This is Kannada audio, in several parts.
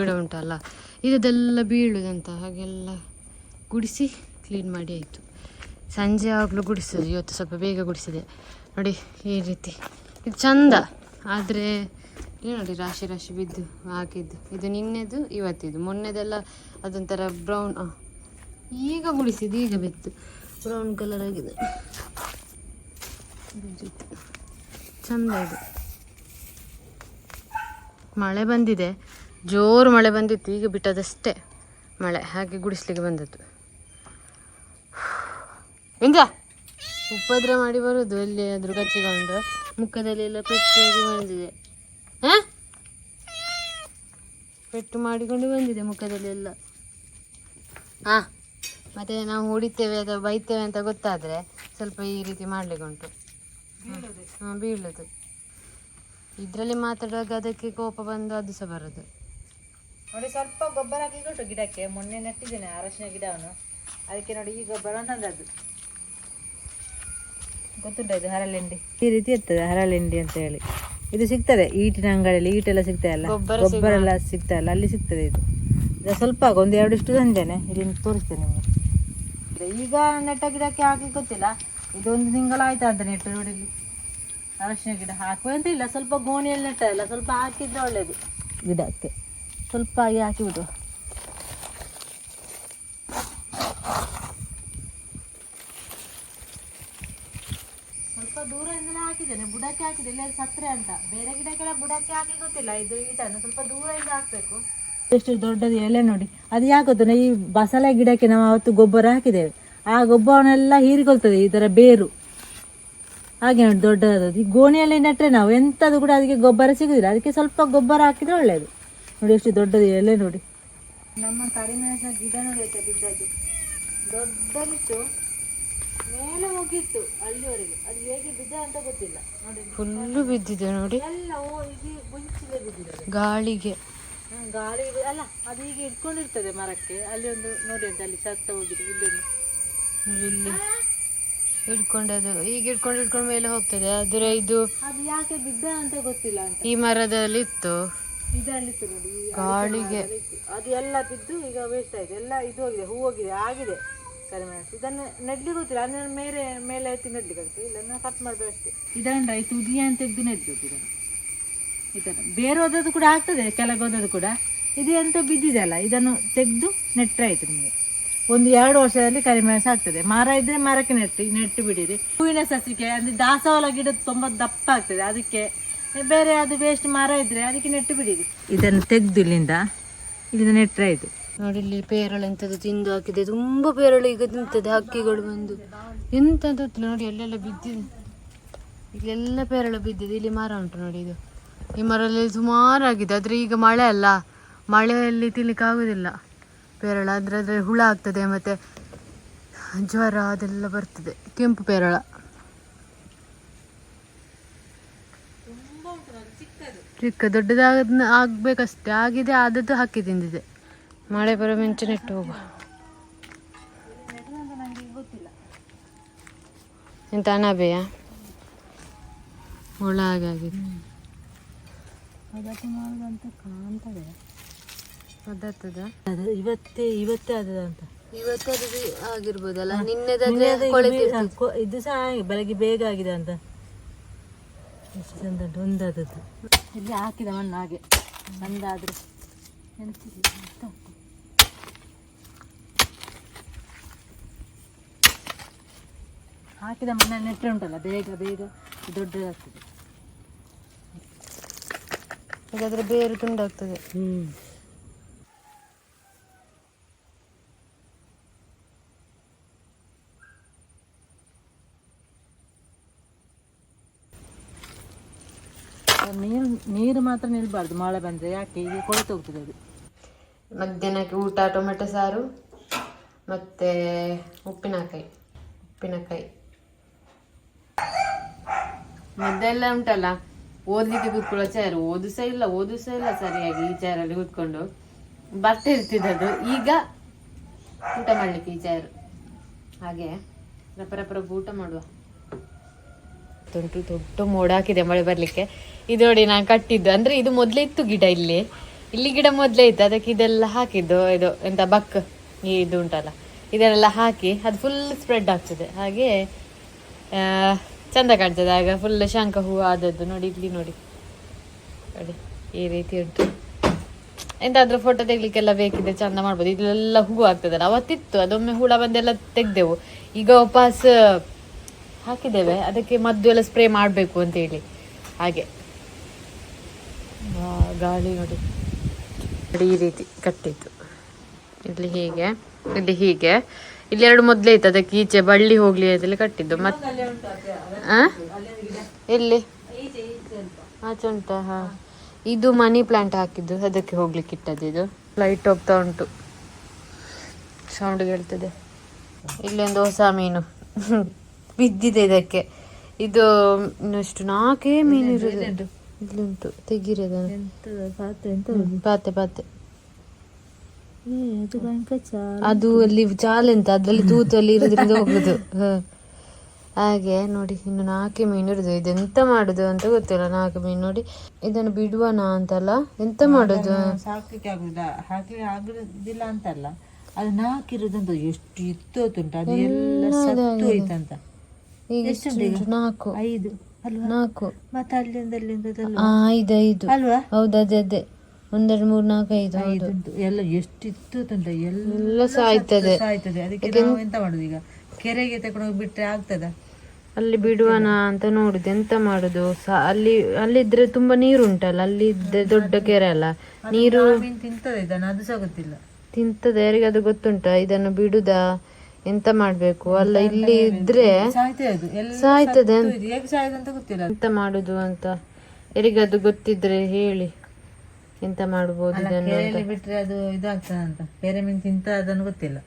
ಗಿಡ ಉಂಟಲ್ಲ, ಇದೆಲ್ಲ ಬೀಳುದಂತ ಹಾಗೆಲ್ಲ ಗುಡಿಸಿ ಕ್ಲೀನ್ ಮಾಡಿ ಆಯಿತು. ಸಂಜೆ ಆಗಲೂ ಗುಡಿಸಿದೆ, ಇವತ್ತು ಸ್ವಲ್ಪ ಬೇಗ ಗುಡಿಸಿದೆ. ನೋಡಿ, ಈ ರೀತಿ. ಇದು ಚಂದ, ಆದರೆ ಏನು ನೋಡಿ ರಾಶಿ ರಾಶಿ ಬಿದ್ದು ಹಾಕಿದ್ದು. ಇದು ನಿನ್ನೆದು, ಇವತ್ತಿದು. ಮೊನ್ನೆದೆಲ್ಲ ಅದೊಂಥರ ಬ್ರೌನ್ ಈಗ ಗುಡಿಸಿದ್ದು, ಈಗ ಬಿತ್ತು. ಬ್ರೌನ್ ಕಲರ್ ಆಗಿದೆ. ಚಂದ ಇದು. ಮಳೆ ಬಂದಿದೆ. ಜೋರು ಮಳೆ ಬಂದಿತ್ತು ಈಗ ಬಿಟ್ಟದಷ್ಟೇ ಮಳೆ ಹಾಗೆ ಗುಡಿಸ್ಲಿಕ್ಕೆ ಬಂದದ್ದು. ಎಂತ ಉಪದ್ರ ಮಾಡಿ ಬರೋದು ಎಲ್ಲಿಯಾದ್ರೂ ಕಚ್ಚಿಕೊಂಡು ಮುಖದಲ್ಲಿ ಎಲ್ಲ ಪೆಟ್ಟಾಗಿ ಬಂದಿದೆ. ಹಾ? ಪೆಟ್ಟು ಮಾಡಿಕೊಂಡು ಬಂದಿದೆ ಮುಖದಲ್ಲಿ ಎಲ್ಲ. ಹಾ ಮತ್ತೆ ನಾವು ಹೊಡಿತೇವೆ ಅಥವಾ ಬೈತೇವೆ ಅಂತ ಗೊತ್ತಾದ್ರೆ ಸ್ವಲ್ಪ ಈ ರೀತಿ ಮಾಡ್ಲಿಕ್ಕೆ ಉಂಟು. ಹಾಂ ಬೀಳೋದು. ಇದರಲ್ಲಿ ಮಾತಾಡುವಾಗ ಅದಕ್ಕೆ ಕೋಪ ಬಂದು ಅದು ಸಹ ಬರೋದು. ನೋಡಿ ಸ್ವಲ್ಪ ಗೊಬ್ಬರ ಹಾಕಿ ಕೊಟ್ಟು ಗಿಡಕ್ಕೆ. ಮೊನ್ನೆ ನೆಟ್ಟಿದ್ದೇನೆ ಅರಶಿನ ಗಿಡವನ್ನು ಅದಕ್ಕೆ ನೋಡಿ ಈ ಗೊಬ್ಬರ ತಂದದ್ದು ಗೊತ್ತುಂಟ ಇದು ಹರಳೆಂಡಿ? ಈ ರೀತಿ ಇರ್ತದೆ ಹರಳೆಂಡಿ ಅಂತ ಹೇಳಿ. ಇದು ಸಿಗ್ತದೆ ಈಟಿನ ಅಂಗಡಿಯಲ್ಲಿ. ಈಟೆಲ್ಲ ಸಿಗ್ತದೆ ಇಲ್ಲ ಗೊಬ್ಬರ ಎಲ್ಲ ಸಿಗ್ತಾ ಇಲ್ಲ ಅಲ್ಲಿ? ಸಿಗ್ತದೆ ಇದು. ಇದು ಸ್ವಲ್ಪ ಒಂದು ಎರಡು ಇಷ್ಟು ತಂದೇನೆ. ಇಲ್ಲಿ ತೋರಿಸ್ತೇನೆ ನಿಮಗೆ. ಈಗ ನೆಟ್ಟ ಗಿಡಕ್ಕೆ ಹಾಕಿ ಗೊತ್ತಿಲ್ಲ. ಇದೊಂದು ತಿಂಗಳಾಯ್ತು ಅಂತ ನೆಟ್ಟು ನೋಡಿ. ಅರಶಿನ ಗಿಡ ಹಾಕುವ ಅಂತ ಇಲ್ಲ. ಸ್ವಲ್ಪ ಗೋಣಿಯಲ್ಲಿ ನೆಟ್ಟಲ್ಲ ಸ್ವಲ್ಪ ಹಾಕಿದ್ರೆ ಒಳ್ಳೇದು. ಗಿಡಕ್ಕೆ. ಸ್ವಲ್ಪ ಹಾಗೆ ಹಾಕಿಬಿಡು. ಸ್ವಲ್ಪ ದೂರದಿಂದಲೇ ಹಾಕಿದ್ದೇನೆ. ಬುಡಕ್ಕೆ ಹಾಕಿದೆ ಇಲ್ಲ ಸತ್ರೆ ಅಂತ. ಬೇರೆ ಗಿಡಕ್ಕೆಲ್ಲ ಬುಡಕ್ಕೆ ಹಾಕಿ ಗೊತ್ತಿಲ್ಲ. ಇದು ಈಟನ್ನು ಸ್ವಲ್ಪ ದೂರದಿಂದ ಹಾಕ್ಬೇಕು. ಎಷ್ಟು ದೊಡ್ಡದು ಎಲೆ ನೋಡಿ. ಅದು ಯಾಕೆ ಈ ಬಸಳೆ ಗಿಡಕ್ಕೆ ನಾವು ಅವತ್ತು ಗೊಬ್ಬರ ಹಾಕಿದ್ದೇವೆ. ಆ ಗೊಬ್ಬರವನ್ನೆಲ್ಲ ಹೀರಿಕೊಳ್ತದೆ ಇದರ ಬೇರು. ಹಾಗೆ ನೋಡಿ ದೊಡ್ಡದಾದದ್ದು. ಈ ಗೋಣಿಯಲ್ಲಿ ನೆಟ್ಟರೆ ನಾವು ಎಂಥದ್ದು ಕೂಡ ಅದಕ್ಕೆ ಗೊಬ್ಬರ ಸಿಗುದಿಲ್ಲ. ಅದಕ್ಕೆ ಸ್ವಲ್ಪ ಗೊಬ್ಬರ ಹಾಕಿದ್ರೆ ಒಳ್ಳೆಯದು ನೋಡಿ ಎಷ್ಟು ದೊಡ್ಡದು ಎಲೆ ನೋಡಿ. ನಮ್ಮ ಕರಿಮೆಣಸಿನ ಗಿಡ ನೋಡಿ ಆಯ್ತಾ ಬಿದ್ದದ್ದು ದೊಡ್ಡದಿತ್ತು ಮೇಲೆ ಹೋಗಿತ್ತು ಅಲ್ಲಿವರೆಗೆ ಅದು ಹೇಗೆ ಬಿದ್ದ ಅಂತ ಗೊತ್ತಿಲ್ಲ. ನೋಡಿ. ಫುಲ್ಲು ಬಿದ್ದಿದೆ ನೋಡಿ. ಎಲ್ಲ ಹೋಗಿ ಗುಂಚಿಲೆ ಬಿದ್ದಿದೆ ಗಾಳಿಗೆ. ಗಾಳಿ ಅಲ್ಲ ಅದು ಈಗ ಇಟ್ಕೊಂಡಿರ್ತದೆ ಮರಕ್ಕೆ. ಅಲ್ಲಿ ಒಂದು ನೋಡಿ ಅಂತ ಅಲ್ಲಿ ಸತ್ತ ಹೋಗಿದೆ ಇಲ್ಲೊಂದು. ಇಲ್ಲಿ ಹಿಡ್ಕೊಂಡದು ಈಗ ಹಿಡ್ಕೊಂಡು ಹಿಡ್ಕೊಂಡು ಮೇಲೆ ಹೋಗ್ತದೆ. ಆದರೆ ಇದು ಅದು ಯಾಕೆ ಬಿದ್ದ ಅಂತ ಗೊತ್ತಿಲ್ಲ ಈ ಮರದಲ್ಲಿ ಇತ್ತು ಇದರಲ್ಲಿತ್ತು ನೋಡಿ ಈ ಗಾಳಿಗೆ. ಅದು ಎಲ್ಲ ಬಿದ್ದು ಈಗ ವೇಸ್ಟ್ ಆಯ್ತು. ಎಲ್ಲ ಇದು ಹೋಗಿದೆ ಹೂ ಹೋಗಿದೆ ಆಗಿದೆ. ಕರಿಮೆಣಸು ಇದನ್ನು ನೆಡ್ಲಿಕ್ಕೆ ಗೊತ್ತಿಲ್ಲ ಅದನ್ನ ಮೇಲೆ ಮೇಲೆ ಎತ್ತಿ ನೆಡ್ಲಿಕ್ಕೆ ಆಗ್ತದೆ ಇಲ್ಲ ಕಟ್ ಮಾಡಬೇಕು ಅಷ್ಟೇ. ಇದನ್ನ ಈ ತುದಿಯನ್ನು ತೆಗೆದು ನೆಡ್ಬೇಕು ಇದನ್ನು. ಇದನ್ನು ಬೇರೆ ಹೋದದ್ದು ಕೂಡ ಆಗ್ತದೆ ಕೆಳಗೆ ಹೋದದ್ದು ಕೂಡ. ಇದು ಎಂತ ಬಿದ್ದಿದೆ ಅಲ್ಲ ಇದನ್ನು ತೆಗೆದು ನೆಟ್ಟರೆ ಆಯ್ತು ನಿಮಗೆ. ಒಂದು ಎರಡು ವರ್ಷದಲ್ಲಿ ಕರಿಮೆಣಸು ಆಗ್ತದೆ ಮರ ಇದ್ರೆ ಮರಕ್ಕೆ ನೆಟ್ಟಿ ನೆಟ್ಟು ಬಿಡಿರಿ. ಹೂವಿನ ಸಸಿಗೆ ಅಂದ್ರೆ ದಾಸವಾಳ ಗಿಡ ತುಂಬ ದಪ್ಪ ಆಗ್ತದೆ. ಅದಕ್ಕೆ ಬೇರೆ ಅದು ವೇಸ್ಟ್ ಮರ ಇದ್ರೆ ಅದಕ್ಕೆ ನೆಟ್ಟು ಬಿಡಿರಿ. ಇದನ್ನು ತೆಗೆದು ಇಲ್ಲಿಂದ ಇಲ್ಲಿಂದ ನೆಟ್ಟರೆ ಆಯಿತು. ನೋಡಿ ಇಲ್ಲಿ ಪೇರಳೆ ಎಂಥದ್ದು ತಿಂದು ಹಾಕಿದೆ. ತುಂಬ ಪೇರಳೆ ಈಗ ತಿಂತದೆ ಹಕ್ಕಿಗಳು ಬಂದು. ಎಂತ ಗೊತ್ತಿಲ್ಲ ನೋಡಿ ಅಲ್ಲೆಲ್ಲ ಬಿದ್ದಿದೆ. ಇಲ್ಲೆಲ್ಲ ಪೇರಳೆ ಬಿದ್ದಿದೆ. ಇಲ್ಲಿ ಮರ ಉಂಟು ನೋಡಿ ಇದು. ಈ ಮರಲ್ಲಿ ಸುಮಾರಾಗಿದೆ ಆದರೆ ಈಗ ಮಳೆ ಅಲ್ಲ. ಮಳೆಯಲ್ಲಿ ತಿನ್ಲಿಕ್ಕೆ ಆಗೋದಿಲ್ಲ. ಪೇರಳ ಅದ್ರಲ್ಲಿ ಹುಳ ಆಗ್ತದೆ ಮತ್ತು ಜ್ವರ ಅದೆಲ್ಲ ಬರ್ತದೆ. ಕೆಂಪು ಪೇರಳ. ಚಿಕ್ಕ ದೊಡ್ಡದಾಗ ಆಗ್ಬೇಕಷ್ಟೇ. ಆಗಿದೆ ಆದದ್ದು ಹಾಕಿ ತಿಂದಿದೆ. ಮಳೆ ಬರೋ ಮುಂಚೆ ನೆಟ್ಟು ಹೋಗುವ ಎಂತ ಅನಾಬೆಯ? ಹುಳ ಹಾಗೆ ಆಗಿದೆ. ಮಾಡುದಂತ ಕಾಣ್ತದೆ. ಅದಾಗ್ತದ ಅದು ಇವತ್ತೇ ಇವತ್ತೇ ಆದದಂತ ಇವತ್ತದು ಆಗಿರ್ಬೋದಲ್ಲ? ನಿನ್ನೆದಾದ್ರೆ ಇದು ಸಹ ಬೆಳಗ್ಗೆ ಬೇಗ ಆಗಿದೆ ಅಂತ. ಎಷ್ಟು ಚಂದ ಉಂಟು ಒಂದಾದದ್ದು. ಇಲ್ಲಿ ಹಾಕಿದ ಮಣ್ಣು ಹಾಗೆ. ಒಂದಾದರೆ ಎಂತಿಲ್ಲ, ಎಂತ ಹಾಕಿದ ಮಣ್ಣಲ್ಲಿ ನೆಟ್ಟರೆ ಉಂಟಲ್ಲ ಬೇಗ ಬೇಗ ದೊಡ್ಡದಾಗ್ತದೆ. ಹಾಗಾದ್ರೆ ಬೇರು ತುಂಡಾಗ್ತದೆ. ಹ್ಮ್. ನೀರು ನೀರು ಮಾತ್ರ ನಿಲ್ಬಾರ್ದು ಮಳೆ ಬಂದರೆ ಯಾಕೆ? ಈಗ ಕೊಳೆತು ಹೋಗ್ತದೆ ಅದು. ಮಧ್ಯಾಹ್ನಕ್ಕೆ ಊಟ ಟೊಮೆಟೊ ಸಾರು ಮತ್ತು ಉಪ್ಪಿನಕಾಯಿ ಉಪ್ಪಿನಕಾಯಿ. ಮೊದಲೆಲ್ಲ ಉಂಟಲ್ಲ? ಓದ್ಲಿಕ್ಕೆ ಕೂತ್ಕೊಳ್ಳೋ ಚೇರ್ ಓದು ಸಹ ಇಲ್ಲ ಓದು ಸಹ ಇಲ್ಲ ಸರಿಯಾಗಿ ಈ ಚೇರಲ್ಲಿ ಕೂತ್ಕೊಂಡು. ಬರ್ತಾ ಇರ್ತಿದ್ದದು ಈಗ ಊಟ ಮಾಡ್ಲಿಕ್ಕೆ ಈ ಚೇರ್ ಹಾಗೆ ರಪ ಊಟ ಮಾಡುವ. ಉಂಟು ದೊಡ್ಡ ಮೋಡ ಹಾಕಿದೆ ಮಳೆ ಬರ್ಲಿಕ್ಕೆ. ಇದು ನೋಡಿ ನಾನು ಕಟ್ಟಿದ್ದು. ಅಂದ್ರೆ ಇದು ಮೊದಲೇ ಇತ್ತು ಗಿಡ ಇಲ್ಲಿ. ಇಲ್ಲಿ ಗಿಡ ಮೊದಲೇ ಇತ್ತು. ಅದಕ್ಕೆ ಇದೆಲ್ಲ ಹಾಕಿದ್ದು. ಇದು ಎಂತ ಬಕ್ ಇದು ಉಂಟಲ್ಲ. ಇದನ್ನೆಲ್ಲ ಹಾಕಿ ಅದು ಫುಲ್ ಸ್ಪ್ರೆಡ್ ಆಗ್ತದೆ. ಹಾಗೆ ಚಂದ ಕಾಣ್ತದೆ. ಆಗ ಫುಲ್ ಶಂಖ ಹೂವು ಆದದ್ದು. ನೋಡಿ, ಇಲ್ಲಿ ನೋಡಿ. ನೋಡಿ, ಈ ರೀತಿ ಉಂಟು. ಎಂತಾದ್ರೂ ಫೋಟೋ ತೆಗ್ಲಿಕ್ಕೆಲ್ಲ ಬೇಕಿದ್ರೆ ಚಂದ ಮಾಡ್ಬೋದು. ಇದೆಲ್ಲ ಹೂವು ಆಗ್ತದಲ್ಲ. ಅವತ್ತಿತ್ತು. ಅದೊಮ್ಮೆ ಹುಳ ಬಂದೆಲ್ಲ ತೆಗ್ದೆವು. ಈಗ ವಾಪಸ್ ಹಾಕಿದ್ದೇವೆ. ಅದಕ್ಕೆ ಮದ್ದು ಎಲ್ಲ ಸ್ಪ್ರೇ ಮಾಡಬೇಕು ಅಂತ ಹೇಳಿ. ಹಾಗೆ. ಗಾಳಿ ನೋಡಿ. ಈ ರೀತಿ ಕಟ್ಟಿತ್ತು ಇಲ್ಲಿ ಹೀಗೆ ಇಲ್ಲಿ ಹೀಗೆ. ಇಲ್ಲಿ ಎರಡು ಮೊದಲೇ ಇತ್ತು. ಅದಕ್ಕೆ ಈಚೆ ಬಳ್ಳಿ ಹೋಗ್ಲಿ ಅದೆಲ್ಲ ಕಟ್ಟಿದ್ದು. ಮತ್ತೆ ಎಲ್ಲಿ? ಆಚೆ ಉಂಟಾ? ಹಾ. ಇದು ಮನಿ ಪ್ಲಾಂಟ್ ಹಾಕಿದ್ದು. ಅದಕ್ಕೆ ಹೋಗ್ಲಿಕ್ಕೆ ಇಟ್ಟದ್ದು ಇದು. ಲೈಟ್ ಹೋಗ್ತಾ ಉಂಟು. ಸೌಂಡ್ ಕೇಳ್ತದೆ. ಇಲ್ಲೊಂದು ಹೊಸ ಮೀನು. ಬಿದ್ದಿದೆ ಇದಕ್ಕೆ. ಇದು ಇನ್ನಷ್ಟು ನಾಲ್ಕೇ ಮೀನು ಇರೋದು ಇಲ್ಲುಂಟು ತೆಗೀರಿ ಅದನ್ನು ಎಂತದ ಪಾತ್ರೆ ಎಂತ ಹ್ಮ್, ಪಾತೆ ಪಾತೆ ಅದು ಅಲ್ಲಿ ಜಾಲ ಎಂತ? ಅದ್ರಲ್ಲಿ ತೂತು ಅಲ್ಲಿ ಇರೋದ್ರಿಂದ ಹೋಗುದು. ಹಾಗೆ ನೋಡಿ ಇನ್ನು ನಾಲ್ಕು ಮೀನು ಇರುದು ಇದೆಂತ ಮಾಡುದು ಅಂತ ಗೊತ್ತಿಲ್ಲ. ನಾಲ್ಕು ಮೀನು ನೋಡಿ. ಇದನ್ನು ಬಿಡುವನಾ ಅಂತಲ್ಲ? ಎಂತ ಮಾಡುದು? ಸಾಕ್ಲಿಕ್ಕೆ ಆಗುದಿಲ್ಲ. ಹಾಕ್ಲಿಕ್ಕೆ ಆಗುದಿಲ್ಲ ಅಂತಲ್ಲ. ಅದು ನಾಲ್ಕಿರೋದಂತ ಎಷ್ಟು ಇತ್ತು ಅದು ಎಲ್ಲ ಸತ್ತು ಹೋಯ್ತಂತ. ಈಗ? ನಾಲ್ಕು. ಐದು. ಅಲ್ವಾ? ನಾಲ್ಕು. ಮತ್ತೆ ಅಲ್ಲಿಂದ ಅಲ್ಲಿಂದ ಐದು ಐದು. ಅಲ್ವಾ? ಹೌದು ಅದೇ ಅದೇ. ಒಂದೆರಡು ಮೂರು ನಾಲ್ಕು ಐದು ಐದು ಎಲ್ಲ ಎಷ್ಟಿತ್ತು ತಂದ? ಎಲ್ಲ ಸಾಯ್ತದೆ. ಸಾಯ್ತದೆ. ಅದಕ್ಕೆ ನಾವು ಎಂತ ಮಾಡುದು ಈಗ? ಕೆರೆಗೆ ತಗೊಂಡೋಗಿ ಬಿಟ್ರೆ ಆಗ್ತದ? ಅಲ್ಲಿ ಬಿಡುವನ ಅಂತ ನೋಡುದು. ಎಂತ ಮಾಡುದು? ಅಲ್ಲಿ ಅಲ್ಲಿದ್ರೆ ತುಂಬಾ ನೀರು ಉಂಟಲ್ಲ ಅಲ್ಲಿ ಇದ್ದ ದೊಡ್ಡ ಕೆರೆ ಅಲ್ಲ. ನೀರು ತಿಂತದೆ ಇದನ್ನ? ಅದು ಸಹ ಗೊತ್ತಿಲ್ಲ. ತಿಂತದೆ. ಯಾರಿಗಾದ್ರೂ ಗೊತ್ತುಂಟಾ? ಇದನ್ನು ಬಿಡುದಾ? ಎಂತ ಮಾಡ್ಬೇಕು? ಅಲ್ಲ ಇಲ್ಲಿ ಇದ್ರೆ ಸಾಯ್ತದೆ. ಅದು ಅದು. ಎಂತ ಮಾಡುದು ಅಂತ? ಯಾರಿಗಾದ್ರೂ ಗೊತ್ತಿದ್ರೆ ಹೇಳಿ. ಎಂತ ಮಾಡಬಹುದು ಇದನ್ನು ಬಿಟ್ರೆ ಅದು ಇದಾಗ್ತದೆ ಅಂತ. ಬೇರೆ ಮೀನು ತಿಂತ ಅದನ್ನು ಗೊತ್ತಿಲ್ಲ.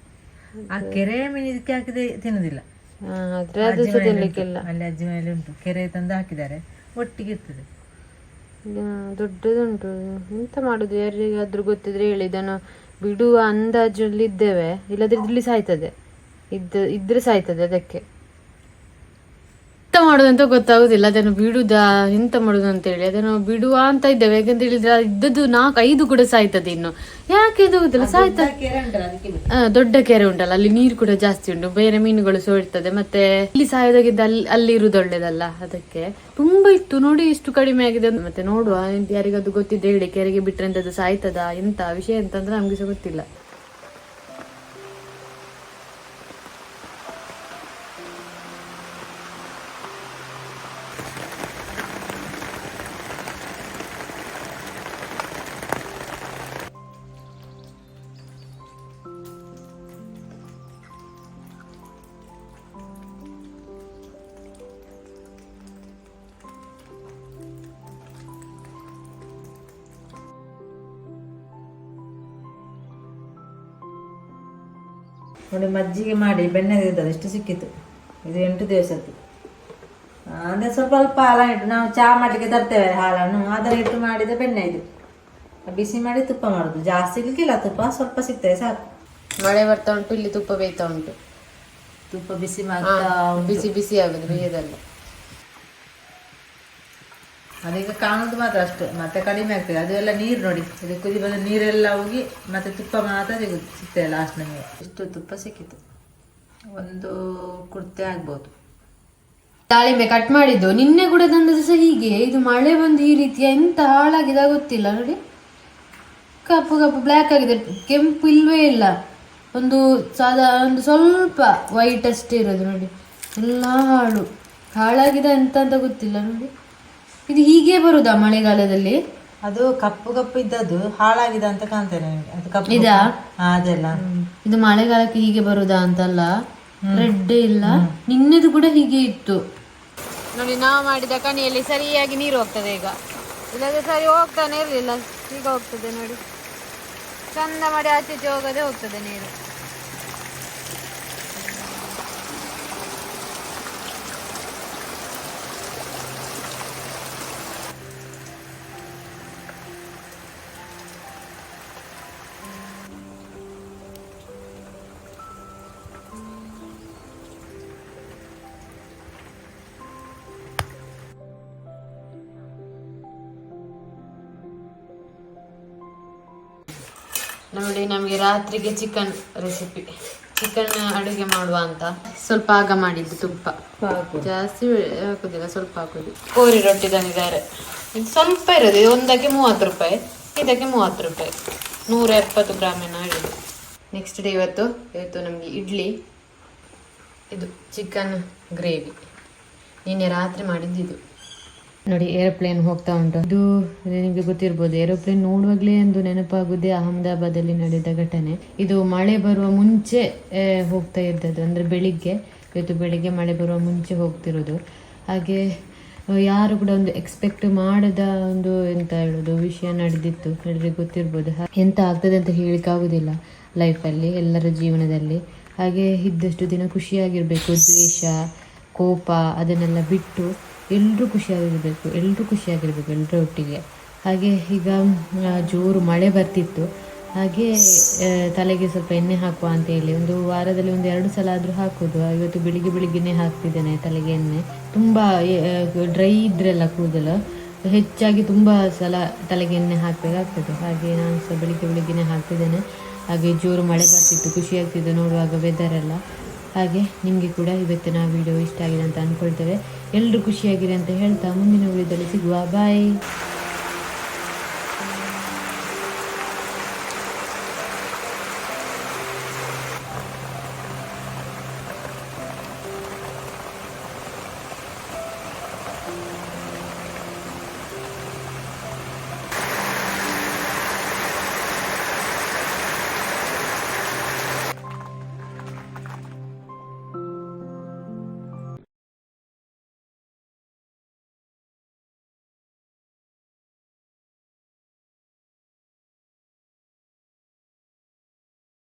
ಆ ಕೆರೆ ಮೀನು ಇದಕ್ಕೆ ಹಾಕಿದ್ರೆ ತಿನ್ನುದಿಲ್ಲ. ಅದು ಅಲ್ಲಿ ಅಜ್ಜಿ ಮೇಲೆ ಉಂಟು. ಕೆರೆ ತಂದು ಹಾಕಿದ್ದಾರೆ. ಒಟ್ಟಿಗೆ ಇರ್ತದೆ. ದೊಡ್ಡದುಂಟು. ಎಂತ ಮಾಡುದು? ಯಾರಿಗಾದ್ರೂ ಗೊತ್ತಿದ್ರೆ ಹೇಳಿ. ಇದನ್ನು ಬಿಡುವ ಅಂದಾಜಲ್ಲಿ ಇದ್ದೇವೆ. ಇಲ್ಲದ್ರೆ ಇಲ್ಲಿ ಸಾಯ್ತದೆ. ಇದ್ದ ಇದ್ರೆ ಸಾಯ್ತದೆ ಅದಕ್ಕೆ. ಎಂತ ಮಾಡುದು ಅಂತ ಗೊತ್ತಾಗುದಿಲ್ಲ ಅದನ್ನು ಬಿಡುದಾ ಎಂತ ಮಾಡುದು ಅಂತ ಹೇಳಿ ಅದನ್ನು ಬಿಡುವ ಅಂತ ಇದ್ದೇವೆ ಯಾಕಂತ ಹೇಳಿದ್ರೆ ಇದ್ದದ್ದು ನಾಲ್ಕು ಐದು ಕೂಡ ಸಾಯ್ತದೆ ಇನ್ನು. ಯಾಕೆ ಇದು ಗೊತ್ತಿಲ್ಲ ಸಾಯ್ತದೆ ಕೆರೆ ಉಂಟಲ್ಲ ಅದಕ್ಕೆ ಆ, ದೊಡ್ಡ ಕೆರೆ ಉಂಟಲ್ಲ ಅಲ್ಲಿ ನೀರು ಕೂಡ ಜಾಸ್ತಿ ಉಂಟು. ಬೇರೆ ಮೀನುಗಳು ಸೋಡ್ತದೆ ಇರ್ತದೆ ಮತ್ತೆ ಇಲ್ಲಿ ಸಾಯೋದಾಗಿದ್ದ ಅಲ್ಲಿ ಅಲ್ಲಿ ಇರುದು ಒಳ್ಳೇದಲ್ಲ ಅದಕ್ಕೆ. ತುಂಬಾ ಇತ್ತು ನೋಡಿ ಇಷ್ಟು ಕಡಿಮೆ ಆಗಿದೆ ಮತ್ತೆ ನೋಡುವ ಎಂತ ಯಾರಿಗದು ಗೊತ್ತಿದೆ ಹೇಳಿ ಕೆರೆಗೆ ಬಿಟ್ರೆ ಅಂತದ್ದು ಸಾಯ್ತದ ಎಂತ ವಿಷಯ ಅಂತಂದ್ರೆ ನಮ್ಗೆ ಸಹ ಗೊತ್ತಿಲ್ಲ. ನೋಡಿ ಮಜ್ಜಿಗೆ ಮಾಡಿ ಬೆಣ್ಣೆ ತೆಗೆದು ಎಷ್ಟು ಸಿಕ್ಕಿತ್ತು? ಇದು ಎಂಟು ದಿವಸದ್ದು. ಅಂದರೆ ಸ್ವಲ್ಪ ಸ್ವಲ್ಪ ಅಲ್ಪ ಹಾಲ ಇಟ್ಟು ನಾವು ಚಹಾ ಮಾಡಲಿಕ್ಕೆ ತರ್ತೇವೆ ಹಾಲನ್ನು. ಅದರ ಇಟ್ಟು ಮಾಡಿದ ಬೆಣ್ಣೆ ಇದು. ಬಿಸಿ ಮಾಡಿ ತುಪ್ಪ ಮಾಡೋದು. ಜಾಸ್ತಿ ಸಿಗ್ಲಿಕ್ಕಿಲ್ಲ ತುಪ್ಪ ಸ್ವಲ್ಪ ಸಿಗ್ತದೆ ಸಾಕು. ಮಳೆ ಬರ್ತಾ ಉಂಟು ಇಲ್ಲಿ ತುಪ್ಪ ಬೇಯ್ತಾ ಉಂಟು. ತುಪ್ಪ ಬಿಸಿ ಮಾಡ್ತಾ ಬಿಸಿ ಬಿಸಿ ಆಗುದು ಬೇಯದಲ್ಲ ಅದೀಗ ಕಾಣುದು ಮಾತ್ರ ಅಷ್ಟೇ, ಮತ್ತೆ ಕಡಿಮೆ ಆಗ್ತದೆ. ಅದು ಎಲ್ಲ ನೀರು ನೋಡಿ, ಇದು ಕುದಿ ಬಂದ ನೀರೆಲ್ಲ ಹೋಗಿ ಮತ್ತೆ ತುಪ್ಪ ಮಾತ್ರ ಸಿಗುತ್ತೆ ಲಾಸ್ಟ್ ನಮಗೆ. ಇಷ್ಟು ತುಪ್ಪ ಸಿಕ್ಕಿತು. ಒಂದು ಕುರ್ತೆ ಆಗ್ಬೋದು. ದಾಳಿಂಬೆ ಕಟ್ ಮಾಡಿದ್ದು. ನಿನ್ನೆ ಕೂಡ ತಂದದ್ದು ಸಹ ಹೀಗೆ. ಇದು ಮಳೆ ಬಂದು ಈ ರೀತಿಯ ಎಂತ ಹಾಳಾಗಿದೆ ಗೊತ್ತಿಲ್ಲ ನೋಡಿ. ಕಪ್ಪು ಕಪ್ಪು ಬ್ಲ್ಯಾಕ್ ಆಗಿದೆ. ಕೆಂಪು ಇಲ್ವೇ ಇಲ್ಲ. ಒಂದು ಸಾದಾ, ಒಂದು ಸ್ವಲ್ಪ ವೈಟ್ ಅಷ್ಟೇ ಇರೋದು ನೋಡಿ. ಎಲ್ಲ ಹಾಳು. ಹಾಳಾಗಿದೆ ಎಂತ ಅಂತ ಗೊತ್ತಿಲ್ಲ ನೋಡಿ. ಇದು ಹೀಗೆ ಬರುದಾ ಮಳೆಗಾಲದಲ್ಲಿ? ಅದು ಕಪ್ಪು ಕಪ್ಪು ಇದ್ದದ್ದು ಹಾಳಾಗಿದೆ ಅಂತ ಕಾಣ್ತೇನೆ ನನಗೆ ಅದು ಕಪ್ಪು ಇದಾ? ಹಾ, ಅದೆಲ್ಲ. ಇದು ಮಳೆಗಾಲಕ್ಕೆ ಹೀಗೆ ಬರುದಾ ಅಂತಲ್ಲ? ರೆಡ್ ಇಲ್ಲ? ನಿನ್ನೆದು ಕೂಡ ಹೀಗೆ ಇತ್ತು. ನೋಡಿ ನಾವು ಮಾಡಿದ ಕಣಿಯಲ್ಲಿ ಸರಿಯಾಗಿ ನೀರು ಹೋಗ್ತದೆ ಈಗ. ಇಲ್ಲದ್ರೆ ಸರಿ ಹೋಗ್ತಾನೆ ಇರಲಿಲ್ಲ. ಈಗ ಹೋಗ್ತದೆ ನೋಡಿ. ಚಂದ ಮಾಡಿ ಆಚೆ ಈಚೆ ಹೋಗದೆ ಹೋಗ್ತದೆ ನೀರು. ನೋಡಿ ನಮಗೆ ರಾತ್ರಿಗೆ ಚಿಕನ್ ರೆಸಿಪಿ ಚಿಕನ್ ಅಡುಗೆ ಮಾಡುವ ಅಂತ. ಸ್ವಲ್ಪ ಆಗ ಮಾಡಿದ್ದು ತುಪ್ಪ. ಜಾಸ್ತಿ ಹಾಕುದಿಲ್ಲ ಸ್ವಲ್ಪ ಹಾಕುದು. ಕೋರಿ ರೊಟ್ಟಿ ತಂದಿದ್ದಾರೆ ಇದು ಸ್ವಲ್ಪ ಇರೋದು ಇದು ಒಂದಕ್ಕೆ ಮೂವತ್ತು ರೂಪಾಯಿ ಇದಕ್ಕೆ ಮೂವತ್ತು ರೂಪಾಯಿ. ನೂರ ಎಪ್ಪತ್ತು ಗ್ರಾಮಿನ ಹಿಡಿದು ನೆಕ್ಸ್ಟ್ ಡೇ ಇವತ್ತು ಇವತ್ತು ನಮಗೆ ಇಡ್ಲಿ ಇದು ಚಿಕನ್ ಗ್ರೇವಿ ನಿನ್ನೆ ರಾತ್ರಿ ಮಾಡಿದ್ದಿದ್ದು ನೋಡಿ ಏರೋಪ್ಲೇನ್ ಹೋಗ್ತಾ ಉಂಟು. ಇದು ನಿಮಗೆ ಗೊತ್ತಿರ್ಬೋದು ಏರೋಪ್ಲೇನ್ ನೋಡುವಾಗಲೇ ಒಂದು ನೆನಪಾಗುದೇ ಅಹಮದಾಬಾದಲ್ಲಿ ನಡೆದ ಘಟನೆ. ಇದು ಮಳೆ ಬರುವ ಮುಂಚೆ ಹೋಗ್ತಾ ಇದ್ದದ್ದು. ಅಂದ್ರೆ ಬೆಳಿಗ್ಗೆ, ಇವತ್ತು ಬೆಳಿಗ್ಗೆ ಮಳೆ ಬರುವ ಮುಂಚೆ ಹೋಗ್ತಿರೋದು. ಹಾಗೆ ಯಾರು ಕೂಡ ಒಂದು ಎಕ್ಸ್ಪೆಕ್ಟ್ ಮಾಡದ ಒಂದು ಎಂತ ಹೇಳೋದು, ವಿಷಯ ನಡೆದಿತ್ತು. ಎಲ್ರಿಗೂ ಗೊತ್ತಿರ್ಬೋದು. ಎಂತ ಆಗ್ತದೆ ಅಂತ ಲೈಫ್ ಲೈಫಲ್ಲಿ ಎಲ್ಲರ ಜೀವನದಲ್ಲಿ. ಹಾಗೆ, ಇದ್ದಷ್ಟು ದಿನ ಖುಷಿಯಾಗಿರಬೇಕು. ದ್ವೇಷ, ಕೋಪ, ಅದನ್ನೆಲ್ಲ ಬಿಟ್ಟು ಎಲ್ಲರೂ ಖುಷಿಯಾಗಿರಬೇಕು ಎಲ್ಲರೂ ಖುಷಿಯಾಗಿರಬೇಕು ಎಲ್ಲರ ಒಟ್ಟಿಗೆ. ಹಾಗೆ ಈಗ ಜೋರು ಮಳೆ ಬರ್ತಿತ್ತು. ಹಾಗೆ ತಲೆಗೆ ಸ್ವಲ್ಪ ಎಣ್ಣೆ ಹಾಕುವ ಅಂತ ಹೇಳಿ, ಒಂದು ವಾರದಲ್ಲಿ ಒಂದು ಎರಡು ಸಲ ಆದರೂ ಹಾಕೋದು. ಇವತ್ತು ಬೆಳಿಗ್ಗೆ ಬೆಳಿಗ್ಗೆನೇ ಹಾಕ್ತಿದ್ದೇನೆ ತಲೆಗೆ ಎಣ್ಣೆ. ತುಂಬ ಡ್ರೈ ಇದ್ರೆಲ್ಲ ಕೂದಲು. ಹೆಚ್ಚಾಗಿ ತುಂಬ ಸಲ ತಲೆಗೆ ಎಣ್ಣೆ ಹಾಕಬೇಕಾಗ್ತದೆ. ಹಾಗೆ ನಾನು ಸಹ ಬೆಳಿಗ್ಗೆ ಬೆಳಿಗ್ಗೆನೇ ಹಾಕ್ತಿದ್ದೇನೆ. ಹಾಗೆ ಜೋರು ಮಳೆ ಬರ್ತಿತ್ತು, ಖುಷಿ ಆಗ್ತಿತ್ತು ನೋಡುವಾಗ ವೆದರೆಲ್ಲ ಹಾಗೆ ನಿಮಗೆ ಕೂಡ ಇವತ್ತಿನ ವಿಡಿಯೋ ಇಷ್ಟ ಆಗಿದೆ ಅಂತ ಅಂದ್ಕೊಳ್ತೇವೆ ಎಲ್ಲರೂ ಖುಷಿಯಾಗಿರಿ ಅಂತ ಹೇಳ್ತಾ ಮುಂದಿನ ವಿಡಿಯೋದಲ್ಲಿ ಸಿಗುವ. ಬಾಯ್